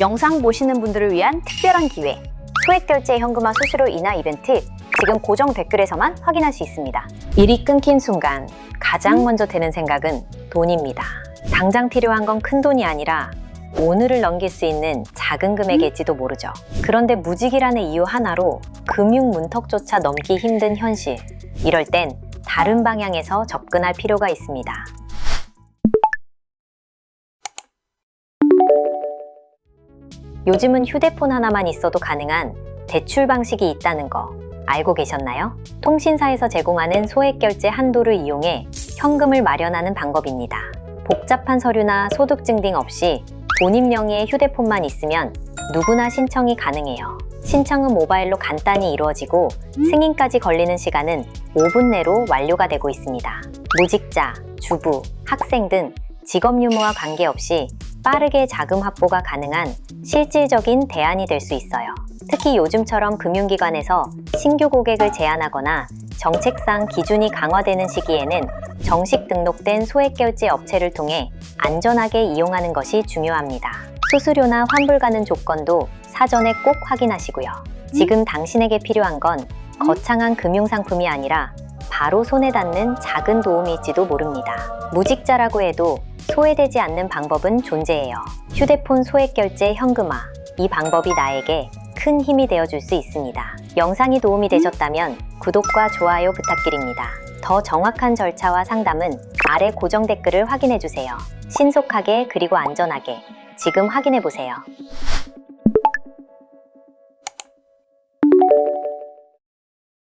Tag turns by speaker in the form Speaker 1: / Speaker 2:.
Speaker 1: 영상 보시는 분들을 위한 특별한 기회. 소액 결제 현금화 수수료 인하 이벤트 지금 고정 댓글에서만 확인할 수 있습니다. 일이 끊긴 순간 가장 먼저 드는 생각은 돈입니다. 당장 필요한 건 큰 돈이 아니라 오늘을 넘길 수 있는 작은 금액일지도 모르죠. 그런데 무직이라는 이유 하나로 금융 문턱조차 넘기 힘든 현실. 이럴 땐 다른 방향에서 접근할 필요가 있습니다. 요즘은 휴대폰 하나만 있어도 가능한 대출 방식이 있다는 거 알고 계셨나요? 통신사에서 제공하는 소액 결제 한도를 이용해 현금을 마련하는 방법입니다. 복잡한 서류나 소득증 등 없이 본인 명의의 휴대폰만 있으면 누구나 신청이 가능해요. 신청은 모바일로 간단히 이루어지고 승인까지 걸리는 시간은 5분 내로 완료가 되고 있습니다. 무직자, 주부, 학생 등 직업 유무와 관계없이 빠르게 자금 확보가 가능한 실질적인 대안이 될 수 있어요. 특히 요즘처럼 금융기관에서 신규 고객을 제한하거나 정책상 기준이 강화되는 시기에는 정식 등록된 소액결제 업체를 통해 안전하게 이용하는 것이 중요합니다. 수수료나 환불 가능 조건도 사전에 꼭 확인하시고요. 지금 당신에게 필요한 건 거창한 금융상품이 아니라 바로 손에 닿는 작은 도움일지도 모릅니다. 무직자라고 해도 소외되지 않는 방법은 존재해요. 휴대폰 소액 결제 현금화. 이 방법이 나에게 큰 힘이 되어줄 수 있습니다. 영상이 도움이 되셨다면 구독과 좋아요 부탁드립니다. 더 정확한 절차와 상담은 아래 고정 댓글을 확인해주세요. 신속하게 그리고 안전하게 지금 확인해보세요.